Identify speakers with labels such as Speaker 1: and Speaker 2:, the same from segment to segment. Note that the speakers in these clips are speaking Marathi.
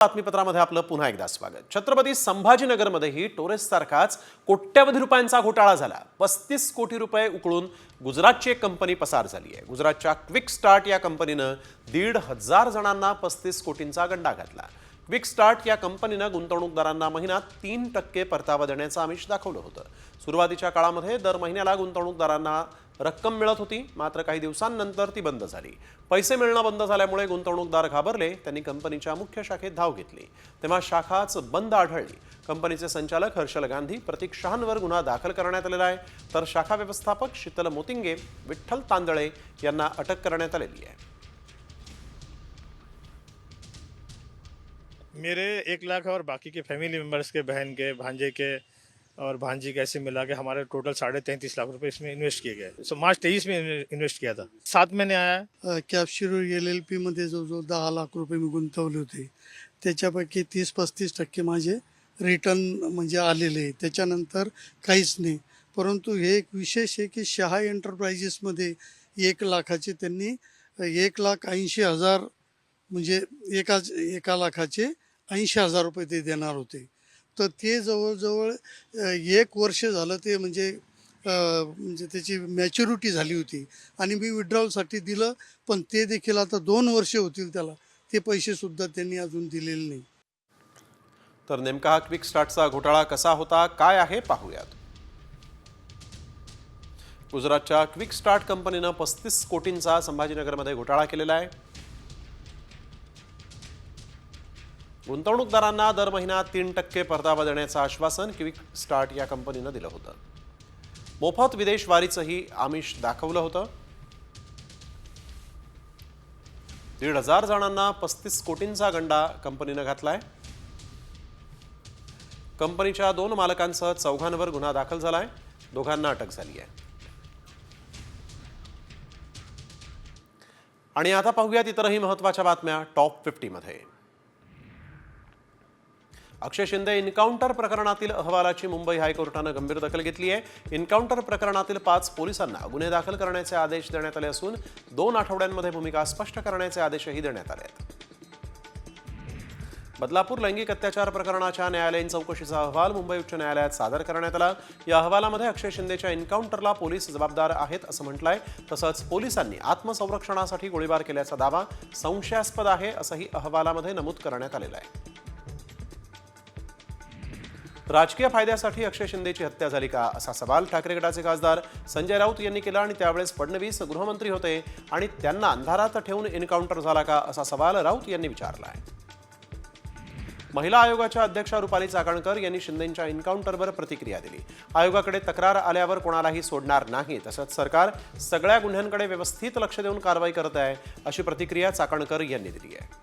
Speaker 1: बातमीपत्रामध्ये आपलं पुन्हा एकदा स्वागत. छत्रपती संभाजीनगरमध्येही टोरेस सारखाच कोट्यवधी रुपयांचा घोटाळा झाला. पस्तीस कोटी रुपये उकळून गुजरातची एक कंपनी पसार झाली आहे. गुजरातच्या क्विक स्टार्ट या कंपनीनं दीड हजार जणांना पस्तीस कोटींचा गंडा घातला. क्विक स्टार्ट या कंपनीनं गुंतवणूकदारांना महिन्यात तीन टक्के परतावा देण्याचं आमिष दाखवलं होतं. सुरुवातीच्या काळामध्ये दर महिन्याला गुंतवणूकदारांना रक्कम मिळत होती मात्र काही दिवसांनंतर ती बंद झाली. पैसे मिळणं बंद झाल्यामुळे गुंतवणूकदार घाबरले त्यांनी कंपनीच्या मुख्य शाखेत धाव घेतली. तेव्हा शाखाच बंद आढळली. कंपनीचे संचालक हर्षल गांधी प्रतीक शहांवर गुन्हा दाखल करण्यात आलेला आहे. तर शाखा व्यवस्थापक शीतल मोतिंगे विठ्ठल तांदळे यांना अटक करण्यात आलेली आहे.
Speaker 2: मेरे एक लाख और बाकी के फैमिली मेम्बर्स के बहन के भांजे के और भांजी कैसे मिला के हमारे टोटल साढ़े तैंतीस लाख रुपए इसमें इन्वेस्ट किए गए। सो मार्च तेईस में इन्वेस्ट किया था। सात महीने आया
Speaker 3: अ, एल एल पीमध्ये जवळजवळ दहा लाख रुपये मी गुंतवले होते त्याच्यापैकी तीस पस्तीस टक्के माझे रिटर्न म्हणजे आलेले त्याच्यानंतर काहीच नाही. परंतु हे एक विशेष आहे की शहा एंटरप्राइजेसमध्ये एक लाखाचे त्यांनी एक लाख ऐंशी हजार म्हणजे एकाच एका लाखाचे ऐंशी हजार रुपये ते देणार होते. तर ते जवळजवळ एक वर्ष झालं ते म्हणजे म्हणजे त्याची मॅच्युरिटी झाली होती. आणि मी विड्रॉलसाठी दिलं पण ते देखील आता दोन वर्ष होतील त्याला. ते पैसेसुद्धा त्यांनी अजून दिलेले नाही.
Speaker 1: तर नेमका हा क्विक स्टार्टचा घोटाळा कसा होता काय आहे पाहूयात. गुजरातच्या क्विक स्टार्ट कंपनीनं पस्तीस कोटींचा संभाजीनगरमध्ये घोटाळा केलेला आहे. गुंतवणूकदारांना दर महिना तीन टक्के परतावा देण्याचं आश्वासन क्विक स्टार्ट या कंपनीनं दिलं होतं. मोफत विदेश वारीचंही आमिष दाखवलं होतं. दीड हजार जणांना पस्तीस कोटींचा गंडा कंपनीनं घातलाय. कंपनीच्या दोन मालकांसह चौघांवर गुन्हा दाखल झालाय. दोघांना अटक झाली आहे. आणि आता पाहूयात इतरही महत्त्वाच्या बातम्या टॉप फिफ्टीमध्ये. अक्षय शिंदे एन्काउंटर प्रकरणातील अहवालाची मुंबई हायकोर्टानं गंभीर दखल घेतली आहे. एन्काउंटर प्रकरणातील पाच पोलिसांना गुन्हे दाखल करण्याचे आदेश देण्यात आले असून दोन आठवड्यांमध्ये भूमिका स्पष्ट करण्याचे आदेशही देण्यात आले आहेत. बदलापूर लैंगिक अत्याचार प्रकरणाच्या न्यायालयीन चौकशीचा अहवाल मुंबई उच्च न्यायालयात सादर करण्यात आला. या अहवालामध्ये अक्षय शिंदेच्या एन्काउंटरला पोलीस जबाबदार आहेत असं म्हटलंय. तसंच पोलिसांनी आत्मसंरक्षणासाठी गोळीबार केल्याचा दावा संशयास्पद आहे असंही अहवालामध्ये नमूद करण्यात आलेलं आहे. राजकीय फायद्यासाठी अक्षय शिंदेची हत्या झाली का असा सवाल ठाकरे गटाचे खासदार संजय राऊत यांनी केला आणि त्यावेळेस फडणवीस गृहमंत्री होते आणि त्यांना अंधारात ठेवून एन्काउंटर झाला का असा सवाल राऊत यांनी विचारला आहे महिला आयोगाच्या अध्यक्षा रुपाली चाकणकर यांनी शिंदेंच्या एन्काउंटरवर प्रतिक्रिया दिली. आयोगाकडे तक्रार आल्यावर कोणालाही सोडणार नाही तसंच सरकार सगळ्या गुन्ह्यांकडे व्यवस्थित लक्ष देऊन कारवाई करत आहे अशी प्रतिक्रिया चाकणकर यांनी दिली आहे.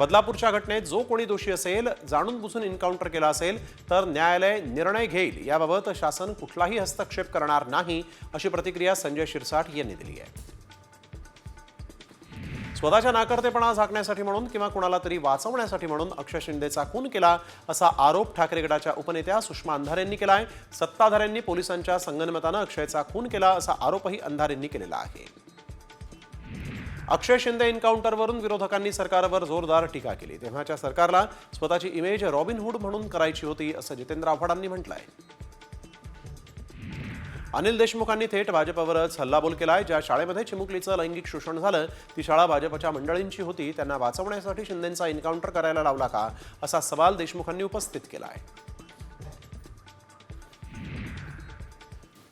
Speaker 1: बदलापूरच्या घटनेत जो कोणी दोषी असेल जाणून बुजून एन्काउंटर केला असेल तर न्यायालय निर्णय घेईल. याबाबत शासन कुठलाही हस्तक्षेप करणार नाही अशी प्रतिक्रिया संजय शिरसाट यांनी दिली आहे. स्वतःच्या नाकर्तेपणा झाकण्यासाठी म्हणून किंवा कुणाला तरी वाचवण्यासाठी म्हणून अक्षय शिंदेचा खून केला असा आरोप ठाकरे गटाच्या उपनेत्या सुषमा अंधारेंनी केला आहे सत्ताधाऱ्यांनी पोलिसांच्या संगनमतानं अक्षयचा खून केला असा आरोपही अंधारेंनी केलेला आहे. अक्षय शिंदे एन्काउंटरवरून विरोधकांनी सरकारवर जोरदार टीका केली. तेव्हाच्या सरकारला स्वतःची इमेज रॉबिनहूड म्हणून करायची होती असं जितेंद्र आव्हाडांनी म्हटलंय. अनिल देशमुखांनी थेट भाजपवरच हल्लाबोल केलाय. ज्या शाळेमध्ये चिमुकलीचं लैंगिक शोषण झालं ती शाळा भाजपच्या मंडळींची होती. त्यांना वाचवण्यासाठी शिंदेंचा एन्काउंटर करायला लावला का असा सवाल देशमुखांनी उपस्थित केला आहे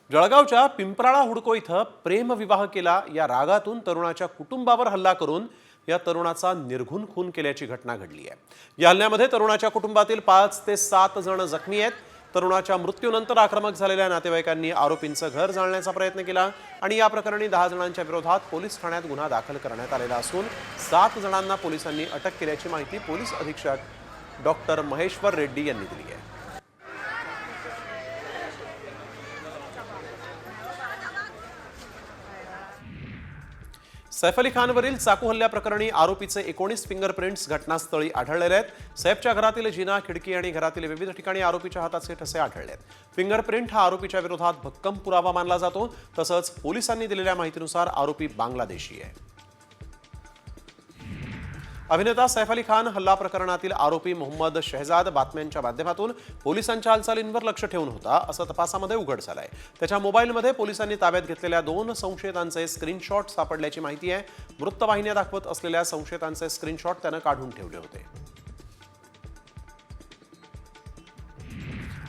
Speaker 1: जळगावच्या पिंपराळा हुडको इथं प्रेमविवाह केला. या रागातून तरुणाच्या कुटुंबावर हल्ला करून या तरुणाचा निर्घुण खून केल्याची घटना घडली आहे. या हल्ल्यामध्ये तरुणाच्या कुटुंबातील पाच ते सात जण जखमी आहेत. तरुणाच्या मृत्यूनंतर आक्रमक झालेल्या नातेवाईकांनी आरोपींचं घर जाळण्याचा प्रयत्न केला आणि या प्रकरणी दहा जणांच्या विरोधात पोलीस ठाण्यात गुन्हा दाखल करण्यात आलेला असून सात जणांना पोलिसांनी अटक केल्याची माहिती पोलीस अधीक्षक डॉक्टर महेश्वर रेड्डी यांनी दिली आहे. सैफ अली खानवरील चाकू हल्ल्याप्रकरणी आरोपीचे एकोणीस फिंगरप्रिंट्स घटनास्थळी आढळलेले आहेत. सैफच्या घरातील जिना खिडकी आणि घरातील विविध ठिकाणी आरोपीच्या हाताचे ठसे आढळले आहेत. फिंगरप्रिंट हा आरोपीच्या विरोधात भक्कम पुरावा मानला जातो. तसंच पोलिसांनी दिलेल्या माहितीनुसार आरोपी बांगलादेशी आहे. अभिनेता सैफ अली खान हल्ला प्रकरणातील आरोपी मोहम्मद शहजाद बातम्यांच्या माध्यमातून पोलिसांच्या हालचालींवर लक्ष ठेवून होता असं तपासामध्ये उघड झालंय. त्याच्या मोबाईलमध्ये पोलिसांनी ताब्यात घेतलेल्या दोन संशयितांचे स्क्रीनशॉट सापडल्याची माहिती आहे. वृत्तवाहिन्या दाखवत असलेल्या संशयितांचे स्क्रीनशॉट त्यानं काढून ठेवले होते.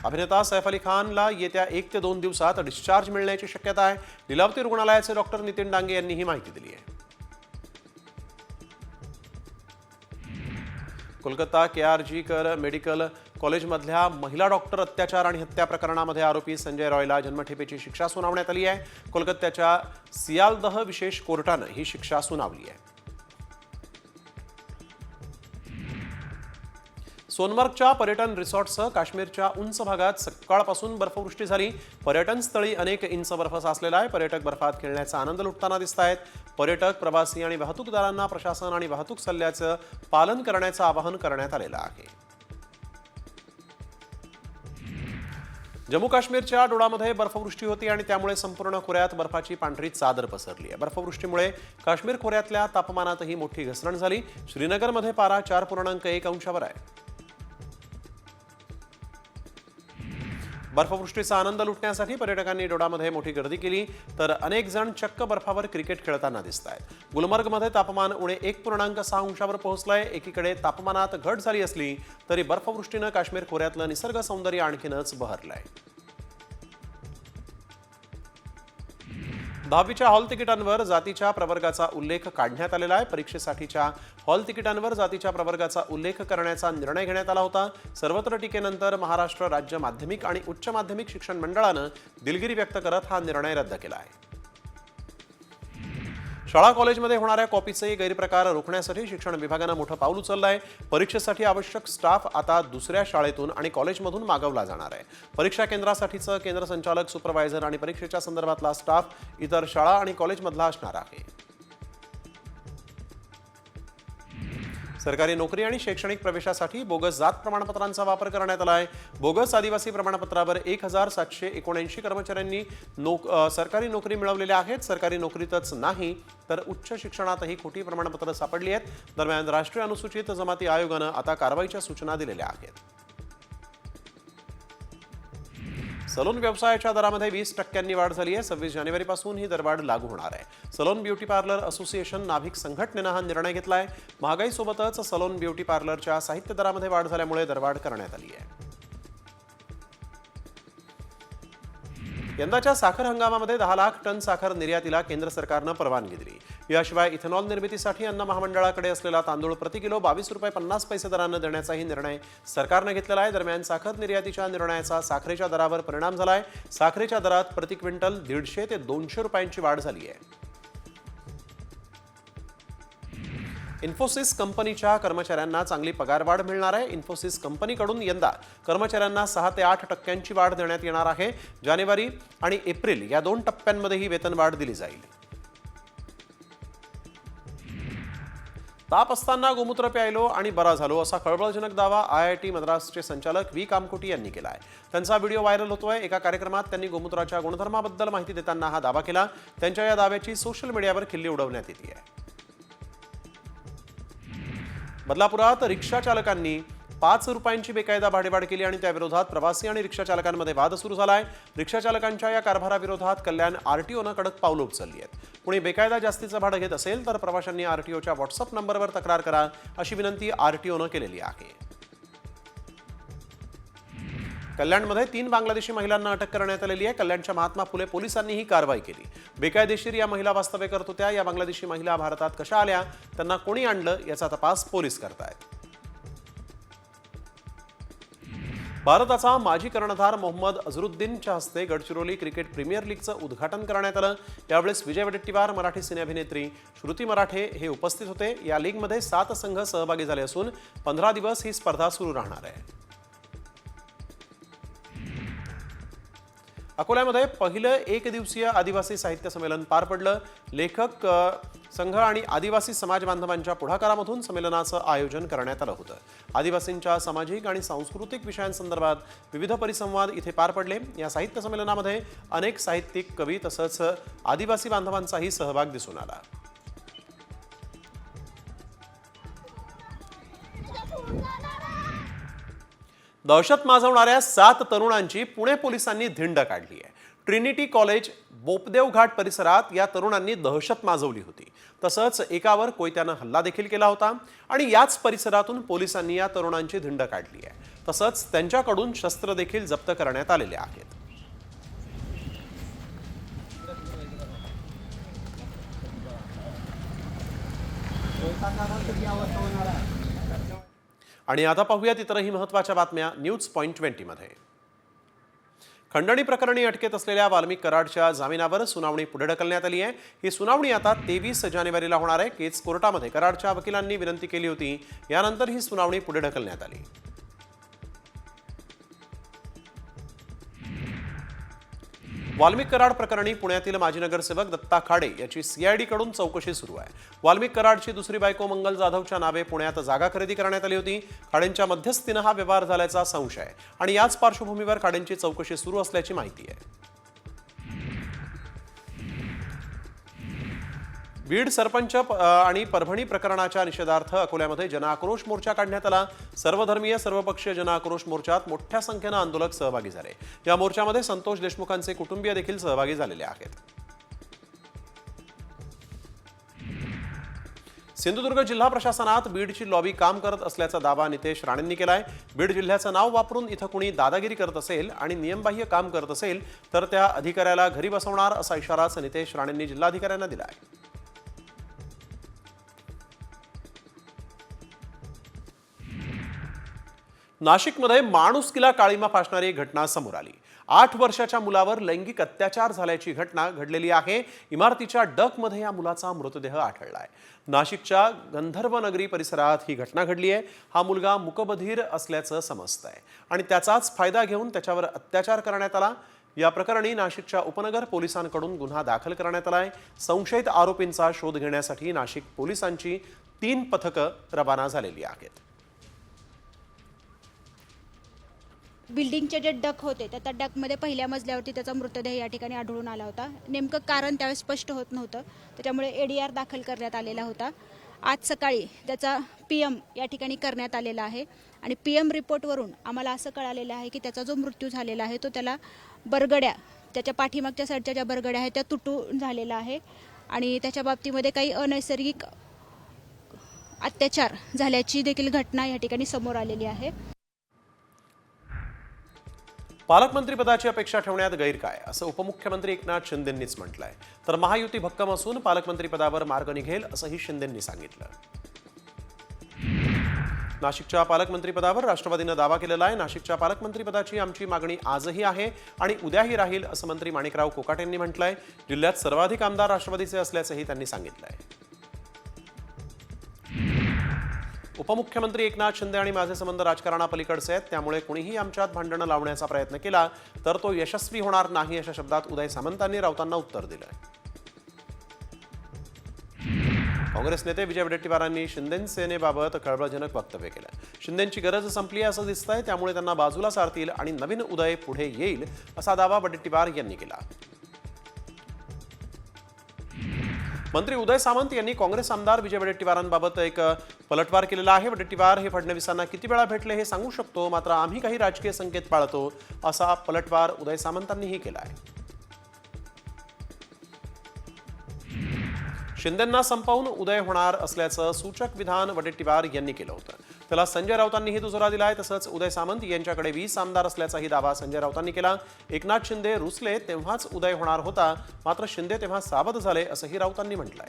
Speaker 1: अभिनेता सैफ अली खानला येत्या एक ते दोन दिवसात डिस्चार्ज मिळण्याची शक्यता आहे. लिलावती रुग्णालयाचे डॉक्टर नितीन डांगे यांनी ही माहिती दिली आहे. कोलकाता के आर जी कर मेडिकल कॉलेजमधल्या महिला डॉक्टर अत्याचार आणि हत्या प्रकरणामध्ये आरोपी संजय रॉयला जन्मठेपेची शिक्षा सुनावण्यात आली आहे. कोलकात्याच्या सियालदह विशेष कोर्टानं ही शिक्षा सुनावली आहे. सोनमर्गच्या पर्यटन रिसॉर्टसह काश्मीरच्या उंच भागात सकाळपासून बर्फवृष्टी झाली. पर्यटन स्थळी अनेक इंच बर्फ साचलेला आहे. पर्यटक बर्फात खेळण्याचा आनंद लुटताना दिसत आहेत. पर्यटक प्रवासी आणि वाहतूकदारांना प्रशासन आणि वाहतूक सल्ल्याचं पालन करण्याचं आवाहन करण्यात आलेलं आहे. जम्मू काश्मीरच्या डोडामध्ये बर्फवृष्टी होती आणि त्यामुळे संपूर्ण खोऱ्यात बर्फाची पांढरी चादर पसरली आहे. बर्फवृष्टीमुळे काश्मीर खोऱ्यातल्या तापमानातही मोठी घसरण झाली. श्रीनगरमध्ये पारा चार पूर्णांक एक अंशावर आहे. बर्फवृष्टीचा आनंद लुटण्यासाठी पर्यटकांनी डोडामध्ये मोठी गर्दी केली तर अनेक जण चक्क बर्फावर क्रिकेट खेळताना दिसत आहेत. गुलमर्गमध्ये तापमान उणे एक पूर्णांक सहा अंशावर पोहोचलंय. एकीकडे तापमानात घट झाली असली तरी बर्फवृष्टीनं काश्मीर खोऱ्यातलं निसर्ग सौंदर्य आणखीनच बहरलंय. दहावीच्या हॉल तिकिटांवर जातीच्या प्रवर्गाचा उल्लेख काढण्यात आलेला आहे. परीक्षेसाठीच्या हॉल तिकिटांवर जातीच्या प्रवर्गाचा उल्लेख करण्याचा निर्णय घेण्यात आला होता. सर्वत्र टीकेनंतर महाराष्ट्र राज्य माध्यमिक आणि उच्च माध्यमिक शिक्षण मंडळानं दिलगिरी व्यक्त करत हा निर्णय रद्द केला आहे. शाळा कॉलेजमध्ये होणाऱ्या कॉपीचे गैरप्रकार रोखण्यासाठी शिक्षण विभागानं मोठं पाऊल उचललं आहे परीक्षेसाठी आवश्यक स्टाफ आता दुसऱ्या शाळेतून आणि कॉलेजमधून मागवला जाणार आहे. परीक्षा केंद्रासाठीचं केंद्र संचालक सुपरवायझर आणि परीक्षेच्या संदर्भातला स्टाफ इतर शाळा आणि कॉलेजमधला असणार आहे. सरकारी नोकरी आणि शैक्षणिक प्रवेशासाठी बोगस जात प्रमाणपत्रांचा वापर करण्यात आला आहे. बोगस आदिवासी प्रमाणपत्रावर एक हजार सातशे एकोणऐंशी कर्मचाऱ्यांनी नोक सरकारी नोकरी मिळवलेल्या आहेत. सरकारी नोकरीतच नाही तर उच्च शिक्षणातही खोटी प्रमाणपत्र सापडली आहेत. दरम्यान राष्ट्रीय अनुसूचित जमाती आयोगानं आता कारवाईच्या सूचना दिलेल्या आहेत. सलोन व्यवसायाच्या दरामध्ये वीस टक्क्यांनी वाढ झाली आहे. सव्वीस जानेवारीपासून ही दरवाढ लागू होणार आहे. सलोन ब्युटी पार्लर असोसिएशन नाभिक संघटनेनं हा निर्णय घेतला आहे महागाईसोबतच सलोन ब्युटी पार्लरच्या साहित्य दरामध्ये वाढ झाल्यामुळे दरवाढ करण्यात आली आहे. यंदाच्या साखर हंगामामध्ये दहा लाख टन साखर निर्यातीला केंद्र सरकारनं परवानगी दिली. याशिवाय इथेनॉल निर्मितीसाठी अन्न महामंडळाकडे असलेला तांदूळ प्रति किलो बावीस रुपये पन्नास पैसे दरानं देण्याचाही निर्णय सरकारनं घेतलेला आहे. दरम्यान साखर निर्यातीच्या निर्णयाचा साखरेच्या दरावर परिणाम झाला आहे साखरेच्या दरात प्रति क्विंटल दीडशे ते दोनशे रुपयांची वाढ झाली आहे इन्फोसिस कंपनीच्या कर्मचाऱ्यांना चांगली पगारवाढ मिळणार आहे. इन्फोसिस कंपनीकडून यंदा कर्मचाऱ्यांना सहा ते आठ टक्क्यांची वाढ देण्यात येणार आहे. जानेवारी आणि एप्रिल या दोन टप्प्यांमध्ये ही वेतनवाढ दिली जाईल. ताप असताना गोमूत्र प्यायलो आणि बरा झालो असा खळबळजनक दावा आय आय टी मद्रासचे संचालक व्ही. कामकोटी यांनी केला आहे त्यांचा व्हिडिओ व्हायरल होतोय. एका कार्यक्रमात त्यांनी गोमूत्राच्या गुणधर्माबद्दल माहिती देताना हा दावा केला. त्यांच्या या दाव्याची सोशल मीडियावर खिल्ली उडवण्यात येते. आहे बदलापुरात रिक्षा चालकांनी पाच रुपयांची बेकायदा भाडेवाढ केली आणि त्याविरोधात प्रवासी आणि रिक्षा चालकांमध्ये वाद सुरू झाला आहे रिक्षा चालकांच्या या कारभाराविरोधात कल्याण आरटीओनं कडक पावलं उचलली आहेत. कुणी बेकायदा जास्तीचं भाडं घेत असेल तर प्रवाशांनी आरटीओच्या व्हॉट्सअप नंबरवर तक्रार करा अशी विनंती आरटीओनं केलेली आहे. कल्याणमध्ये तीन बांगलादेशी महिलांना अटक करण्यात आलेली आहे. कल्याणच्या महात्मा फुले पोलिसांनी ही कारवाई केली. बेकायदेशीर या महिला वास्तव्य करत होत्या. या बांगलादेशी महिला भारतात कशा आल्या? त्यांना कोणी आणलं? याचा तपास पोलीस करतायत. भारताचा माजी कर्णधार मोहम्मद अझरुद्दीनच्या हस्ते गडचिरोली क्रिकेट प्रीमियर लीगचं उद्घाटन करण्यात आलं. यावेळेस विजय वडेट्टीवार मराठी सिने अभिनेत्री श्रुती मराठे हे उपस्थित होते. या लीगमध्ये सात संघ सहभागी झाले असून पंधरा दिवस ही स्पर्धा सुरू राहणार आहे. अकोल्यामध्ये पहिलं एक दिवसीय आदिवासी साहित्य संमेलन पार पडलं. लेखक संघ आणि आदिवासी समाज बांधवांच्या पुढाकारामधून संमेलनाचं आयोजन करण्यात आलं होतं. आदिवासींच्या सामाजिक आणि सांस्कृतिक विषयांसंदर्भात विविध परिसंवाद इथे पार पडले. या साहित्य संमेलनामध्ये अनेक साहित्यिक कवी तसंच आदिवासी बांधवांचाही सहभाग दिसून आला. दहशत माजवणाऱ्या सात तरुणांची पुणे पोलिसांनी धिंड काढली आहे. ट्रिनिटी कॉलेज बोपदेव घाट परिसरात या तरुणांनी दहशत माजवली होती. तसंच एकावर कोयत्यानं हल्ला देखील केला होता आणि याच परिसरातून पोलिसांनी या तरुणांची धिंड काढली आहे. तसंच त्यांच्याकडून शस्त्र देखील जप्त करण्यात आलेले आहेत. आणि आता पाहूयात इतरही महत्त्वाच्या बातम्या न्यूज पॉईंट ट्वेंटीमध्ये. खंडणी प्रकरणी अटकेत असलेल्या वाल्मिक कराडच्या जामिनावर सुनावणी पुढे ढकलण्यात आली आहे. ही सुनावणी आता तेवीस जानेवारीला होणार आहे. केज कोर्टामध्ये कराडच्या वकिलांनी विनंती केली होती. यानंतर ही सुनावणी पुढे ढकलण्यात आली. वाल्मिक कराड प्रकरणी पुण्यातील माजी नगरसेवक दत्ता खाडे याची सीआयडीकडून चौकशी सुरू आहे. वाल्मिक कराडची दुसरी बायको मंगल जाधवच्या नावे पुण्यात जागा खरेदी करण्यात आली होती. खाडेंच्या मध्यस्थीनं हा व्यवहार झाल्याचा संशय आणि याच पार्श्वभूमीवर खाडेंची चौकशी सुरू असल्याची माहिती आहे. बीड सरपंच आणि परभणी प्रकरणाच्या निषेधार्थ अकोल्यामध्ये जनआक्रोश मोर्चा काढण्यात आला. सर्वधर्मीय सर्वपक्षीय जनआक्रोश मोर्चात मोठ्या संख्येनं आंदोलक सहभागी झाले. या मोर्चामध्ये संतोष देशमुखांचे कुटुंबीय देखील सहभागी झालेले आहेत. सिंधुदुर्ग जिल्हा प्रशासनात बीडची लॉबी काम करत असल्याचा दावा नितेश राणेंनी केला आहे बीड जिल्ह्याचं नाव वापरून इथं कुणी दादागिरी करत असेल आणि नियमबाह्य काम करत असेल तर त्या अधिकाऱ्याला घरी बसवणार असा इशाराच नितेश राणेंनी जिल्हाधिकाऱ्यांना दिला आहे नाशिकमध्ये माणुसकीला काळीमा फासणारी एक घटना समोर आली. आठ वर्षाच्या मुलावर लैंगिक अत्याचार झाल्याची घटना घडलेली आहे. इमारतीच्या डकमध्ये या मुलाचा मृतदेह आढळलाय. नाशिकच्या गंधर्व नगरी परिसरात ही घटना घडली आहे. हा मुलगा मुकबधीर असल्याचं समजत आहे आणि त्याचाच फायदा घेऊन त्याच्यावर अत्याचार करण्यात आला. या प्रकरणी नाशिकच्या उपनगर पोलिसांकडून गुन्हा दाखल करण्यात आलाय. संशयित आरोपींचा शोध घेण्यासाठी नाशिक पोलिसांची तीन पथकं रवाना झालेली आहेत.
Speaker 4: बिल्डिंगचे जे डक होते तर त्या डकमध्ये पहिल्या मजल्यावरती त्याचा मृतदेह या ठिकाणी आढळून आला होता. नेमकं कारण त्यावेळेस स्पष्ट होत नव्हतं त्याच्यामुळे ए डी आर दाखल करण्यात आलेला होता. आज सकाळी त्याचा पी एम या ठिकाणी करण्यात आलेला आहे आणि पी एम रिपोर्टवरून आम्हाला असं कळालेलं आहे की त्याचा जो मृत्यू झालेला आहे तो त्याला बरगड्या त्याच्या पाठीमागच्या साईडच्या ज्या बरगड्या आहेत त्या तुटून झालेला आहे आणि त्याच्या बाबतीमध्ये काही अनैसर्गिक अत्याचार झाल्याची देखील घटना या ठिकाणी समोर आलेली आहे.
Speaker 1: पालकमंत्रीपदाची अपेक्षा ठेवण्यात गैर काय असं उपमुख्यमंत्री एकनाथ शिंदेंनीच म्हटलंय. तर महायुती भक्कम असून पालकमंत्रीपदावर मार्ग निघेल असंही शिंदेंनी सांगितलं. नाशिकच्या पालकमंत्रीपदावर राष्ट्रवादीनं दावा केलेला आहे. नाशिकच्या पालकमंत्रीपदाची आमची मागणी आजही आहे आणि उद्याही राहील असं मंत्री माणिकराव कोकाटेंनी म्हटलंय. जिल्ह्यात सर्वाधिक आमदार राष्ट्रवादीचे असल्याचंही त्यांनी सांगितलंय. उपमुख्यमंत्री एकनाथ शिंदे आणि माझे संबंध राजकारणापलीकडचे आहेत. त्यामुळे कुणीही आमच्यात भांडणं लावण्याचा प्रयत्न केला तर तो यशस्वी होणार नाही अशा शब्दात उदय सामंतांनी राऊतांना उत्तर दिलंय. काँग्रेस नेते विजय वडेट्टीवारांनी शिंदे सेनेबाबत कळबळजनक वक्तव्य केलं शिंदेची गरज संपली असं दिसतंय त्यामुळे त्यांना बाजूला सारतील आणि नवीन उदय पुढे येईल असा दावा वडेट्टीवार यांनी केला. मंत्री उदय सामंत यांनी काँग्रेस आमदार विजय वडेट्टीवारांबाबत एक पलटवार केलेला आहे. वडेट्टीवार हे फडणवीसांना किती वेळा भेटले हे सांगू शकतो मात्र आम्ही काही राजकीय संकेत पाळतो असा पलटवार उदय सामंतांनीही केला आहे शिंदेंना संपवून उदय होणार असल्याचं सूचक विधान वडेट्टीवार यांनी केलं होतं. त्याला संजय राऊतांनीही दुजोरा दिलाय. तसंच उदय सामंत यांच्याकडे वीस आमदार असल्याचाही दावा संजय राऊतांनी केला. एकनाथ शिंदे रुसले तेव्हाच उदय होणार होता. मात्र शिंदे तेव्हा सावध झाले असंही राऊतांनी म्हटलंय.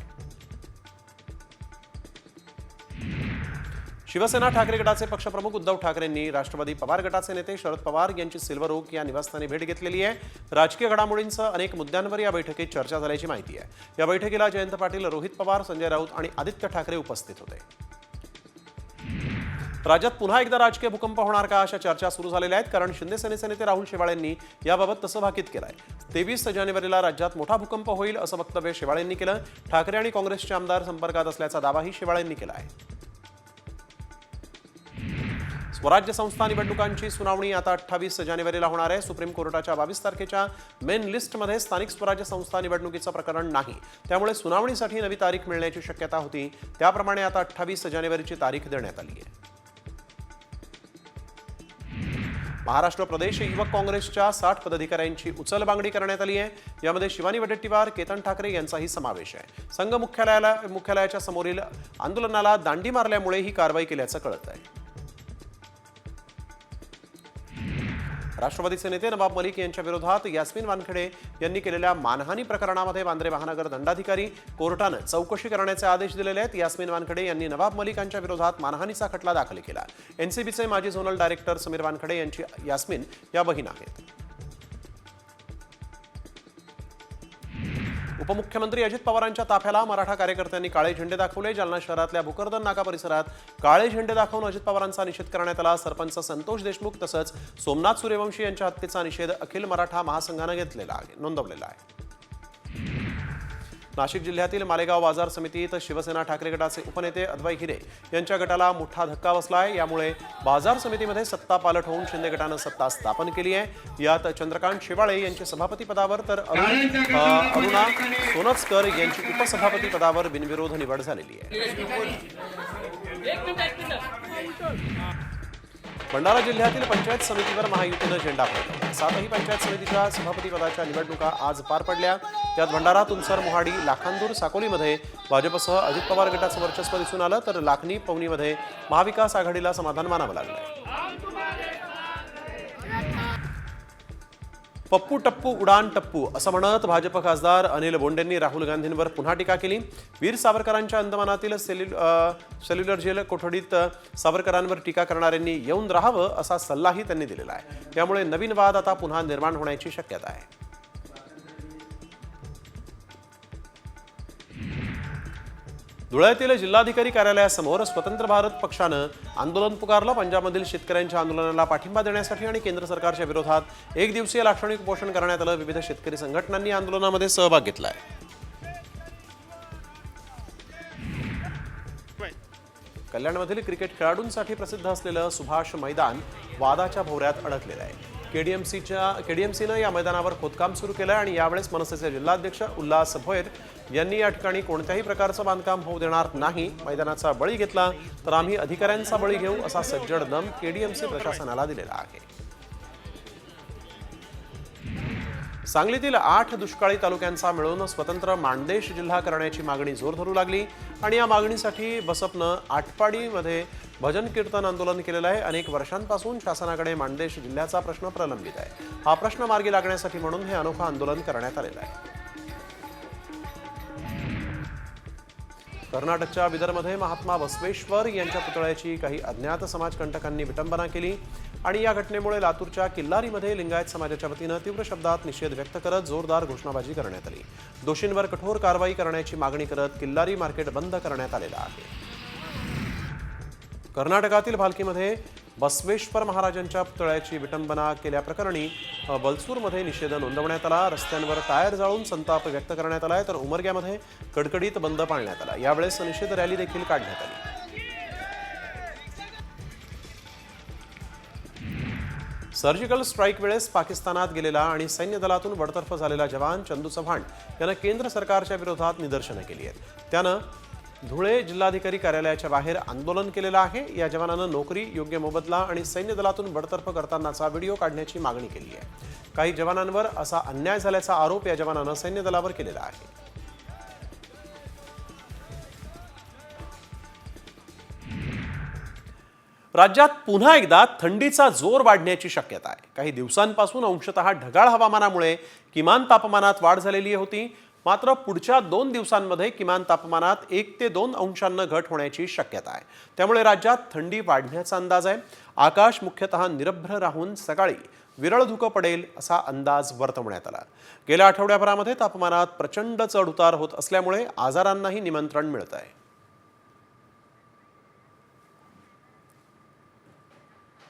Speaker 1: शिवसेना ठाकरे गटाचे पक्षप्रमुख उद्धव ठाकरेंनी राष्ट्रवादी पवार गटाचे नेते शरद पवार यांची सिल्वर ओक या निवासस्थानी भेट घेतलेली आहे. राजकीय घडामोडींसह अनेक मुद्द्यांवर या बैठकीत चर्चा झाल्याची माहिती आहे. या बैठकीला जयंत पाटील रोहित पवार संजय राऊत आणि आदित्य ठाकरे उपस्थित होते. राज्यात पुन्हा एकदा राजकीय भूकंप होणार का अशा चर्चा सुरू झालेल्या आहेत? कारण शिंदे सेनेचे नेते राहुल शेवाळेंनी याबाबत तसं भाकीत केलंय. तेवीस जानेवारीला राज्यात मोठा भूकंप होईल असं वक्तव्य शेवाळेंनी केलं. ठाकरे आणि काँग्रेसचे आमदार संपर्कात असल्याचा दावाही शेवाळेंनी केला आहे. स्वराज्य संस्था निवडणुकांची सुनावणी आता अठ्ठावीस जानेवारीला होणार आहे. सुप्रीम कोर्टाच्या बावीस तारखेच्या मेन लिस्टमध्ये स्थानिक स्वराज्य संस्था निवडणुकीचं प्रकरण नाही. त्यामुळे सुनावणीसाठी नवी तारीख मिळण्याची शक्यता होती. त्याप्रमाणे आता अठ्ठावीस जानेवारीची तारीख देण्यात आली आहे. महाराष्ट्र प्रदेश युवक काँग्रेसच्या साठ पदाधिकाऱ्यांची उचलबांगडी करण्यात आली आहे. यामध्ये शिवानी वडेट्टीवार केतन ठाकरे यांचाही समावेश आहे. संघ मुख्यालयाला मुख्यालयाच्या समोरील आंदोलनाला दांडी मारल्यामुळे ही कारवाई केल्याचं कळत आहे. राष्ट्रवादीचे नेते नवाब मलिक यांच्या विरोधात यास्मिन वानखेडे यांनी केलेल्या मानहानी प्रकरणामध्ये वांद्रे महानगर दंडाधिकारी कोर्टानं चौकशी करण्याचे आदेश दिलेले आहेत. यास्मिन वानखेडे यांनी नवाब मलिक यांच्या विरोधात मानहानीचा खटला दाखल केला. एनसीबीचे माजी झोनल डायरेक्टर समीर वानखेडे यांची यास्मिन या बहीण आहेत. उपमुख्यमंत्री अजित पवारांच्या ताफ्याला मराठा कार्यकर्त्यांनी काळे झेंडे दाखवले. जालना शहरातल्या भुकरदन नाका परिसरात काळे झेंडे दाखवून अजित पवारांचा निषेध करण्यात आला. सरपंच संतोष देशमुख तसंच सोमनाथ सूर्यवंशी यांच्या हत्येचा निषेध अखिल मराठा महासंघानं घेतलेला आहे नोंदवलेला आहे. नाशिक जिल्ह्यातील मालेगाव बाजार समितीत शिवसेना ठाकरे गटाचे उपनेते अद्वै हिरे यांच्या गटाला मोठा धक्का बसलाय. यामुळे बाजार समितीमध्ये सत्ता पालट होऊन शिंदे गटानं सत्ता स्थापन केली आहे. यात चंद्रकांत शेवाळे यांची सभापती पदावर तर अरुण सोनचकर यांची उपसभापती पदावर बिनविरोध निवड झालेली आहे. भंडारा जिल्ह्यातील पंचायत समितीवर महायुतीनं झेंडा फडकवला. सातही पंचायत समितीच्या सभापती पदाच्या निवडणुका आज पार पडल्या. त्यात भंडारा तुमसर मोहाडी लाखांदूर साकोलीमध्ये भाजपसह अजित पवार गटाचं वर्चस्व दिसून आलं तर लाखनी पवनीमध्ये महाविकास आघाडीला समाधान मानावं लागलं पप्पू टप्पू उडान टप्पू असं म्हणत भाजप खासदार अनिल बोंडेंनी राहुल गांधींवर पुन्हा टीका केली. वीर सावरकरांच्या अंदमानातील सेल्यु सेल्युलर जेल कोठडीत सावरकरांवर टीका करणाऱ्यांनी येऊन राहावं असा सल्लाही त्यांनी दिलेला आहे. त्यामुळे नवीन वाद आता पुन्हा निर्माण होण्याची शक्यता आहे. धुळ्यातील जिल्हाधिकारी कार्यालयासमोर स्वतंत्र भारत पक्षानं आंदोलन पुकारलं. पंजाबमधील शेतकऱ्यांच्या आंदोलनाला पाठिंबा देण्यासाठी आणि केंद्र सरकारच्या विरोधात एक दिवसीय लाक्षणिक उपोषण करण्यात आलं. विविध शेतकरी संघटनांनी आंदोलनामध्ये सहभाग घेतलाय. कल्याणमधील क्रिकेट खेळाडूंसाठी प्रसिद्ध असलेलं सुभाष मैदान वादाच्या भोवऱ्यात अडकलेलं आहे. केडीएमसीच्या केडीएमसीनं या मैदानावर खोदकाम सुरू केलं आणि यावेळेस मनसेचे जिल्हाध्यक्ष उल्हास भोयर यांनी या ठिकाणी कोणत्याही प्रकारचं बांधकाम होऊ देणार नाही. मैदानाचा बळी घेतला तर आम्ही अधिकाऱ्यांचा बळी घेऊ असा सज्जड दम केडीएमसी प्रशासनाला दिलेला आहे. सांगलीतील आठ दुष्काळी तालुक्यांचा मिळून स्वतंत्र माणदेश जिल्हा करण्याची मागणी जोर धरू लागली. आणि या मागणीसाठी बसपनं आटपाडीमध्ये भजन कीर्तन आंदोलन केलेलं आहे. अनेक वर्षांपासून शासनाकडे माणदेश जिल्ह्याचा प्रश्न प्रलंबित आहे. हा प्रश्न मार्गी लागण्यासाठी म्हणून हे अनोखं आंदोलन करण्यात आलेलं आहे. कर्नाटकच्या बिदरमध्ये महात्मा बसवेश्वर यांच्या पुतळ्याची काही अज्ञात समाजकंटकांनी विटंबना केली आणि या घटनेमुळे लातूरच्या किल्लारीमध्ये लिंगायत समाजाच्या वतीनं तीव्र शब्दात निषेध व्यक्त करत जोरदार घोषणाबाजी करण्यात आली. दोषींवर कठोर कारवाई करण्याची मागणी करत किल्लारी मार्केट बंद करण्यात आलेलं आहे. कर्नाटकातील भालकीमध्ये बसवेश्वर महाराजांच्या पुतळ्याची विटंबना केल्याप्रकरणी बलसूरमध्ये निषेध नोंदवण्यात आला. रस्त्यांवर टायर जाळून संताप व्यक्त करण्यात आलाय. तर उमरग्यामध्ये कडकडीत बंद पाळण्यात आला. यावेळेस निषेध रॅली देखील काढण्यात आली. सर्जिकल स्ट्राईक वेळेस पाकिस्तानात गेलेला आणि सैन्य दलातून बडतर्फ झालेला जवान चंदू चव्हाण यानं केंद्र सरकारच्या विरोधात निदर्शनं केली आहेत. त्यानं धुळे जिल्हाधिकारी कार्यालयाच्या बाहेर आंदोलन केलेलं आहे. या जवानानं नोकरी योग्य मोबदला आणि सैन्य दलातून बडतर्फ करतानाचा व्हिडिओ काढण्याची मागणी केली आहे. काही जवानांवर असा अन्याय झाल्याचा आरोप या जवानानं सैन्य दलावर केलेला आहे. राज्यात पुन्हा एकदा थंडीचा जोर वाढण्याची शक्यता आहे. काही दिवसांपासून अंशतः ढगाळ हवामानामुळे किमान तापमानात वाढ झालेली होती. मात्र पुढच्या दोन दिवसांमध्ये किमान तापमानात एक ते दोन अंशांना घट होण्याची शक्यता आहे. त्यामुळे राज्यात थंडी वाढण्याचा अंदाज आहे. आकाश मुख्यतः निरभ्र राहून सकाळी विरळ धुकं पडेल असा अंदाज वर्तवण्यात आला. गेल्या आठवड्याभरामध्ये तापमानात प्रचंड चढउतार होत असल्यामुळे आजारांनाही निमंत्रण मिळत आहे